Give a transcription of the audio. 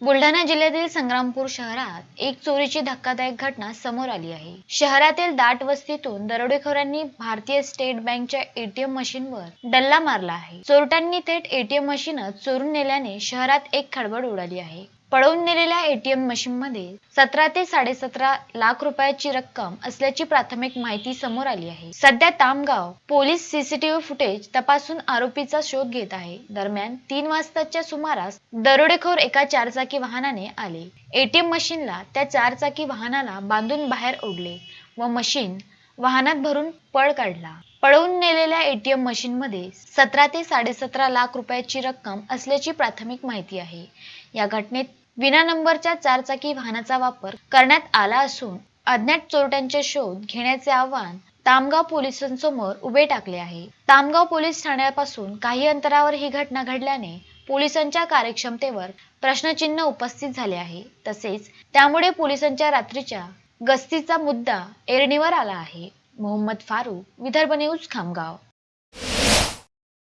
बुलढाणा जिल्ह्यातील संग्रामपूर शहरात एक चोरीची धक्कादायक घटना समोर आली आहे. शहरातील दाट वस्तीतून दरोडेखोरांनी भारतीय स्टेट बँकच्या एटीएम मशीनवर डल्ला मारला आहे. चोरट्यांनी थेट एटीएम मशीनच चोरून नेल्याने शहरात एक खळबळ उडाली आहे. पळवून नेलेल्या एटीएम मशीनमध्ये सतरा ते साडेसतरा लाख रुपयाची रक्कम असल्याची प्राथमिक माहिती समोर आली आहे. सध्या तामगाव पोलीस सीसीटीव्ही फुटेज तपासून आरोपीचा शोध घेत आहे. दरम्यान तीन वाजताच्या सुमारास दरोडेखोर एका चारचाकी वाहनाने आले. एटीएम मशीनला त्या चारचाकी वाहनाला बांधून बाहेर ओढले व मशीन वाहनात भरून पळ काढला. पळवून नेलेल्या एटीएम मशीनमध्ये सतरा ते साडेसतरा लाख रुपयाची रक्कम असल्याची प्राथमिक माहिती आहे. या घटनेत विना नंबरच्या चारचाकी वाहनाचा वापर करण्यात आला असून अज्ञात चोरट्यांचे शोध घेण्याचे आव्हान तामगाव पोलिसांसमोर उभे टाकले आहे. तामगाव पोलीस ठाण्यापासून काही अंतरावर ही घटना घडल्याने पोलिसांच्या कार्यक्षमतेवर प्रश्नचिन्ह उपस्थित झाले आहे. तसेच त्यामुळे पोलिसांच्या रात्रीच्या गस्तीचा मुद्दा ऐरणीवर आला आहे. मोहम्मद फारूक विदर्भ न्यूज खामगाव.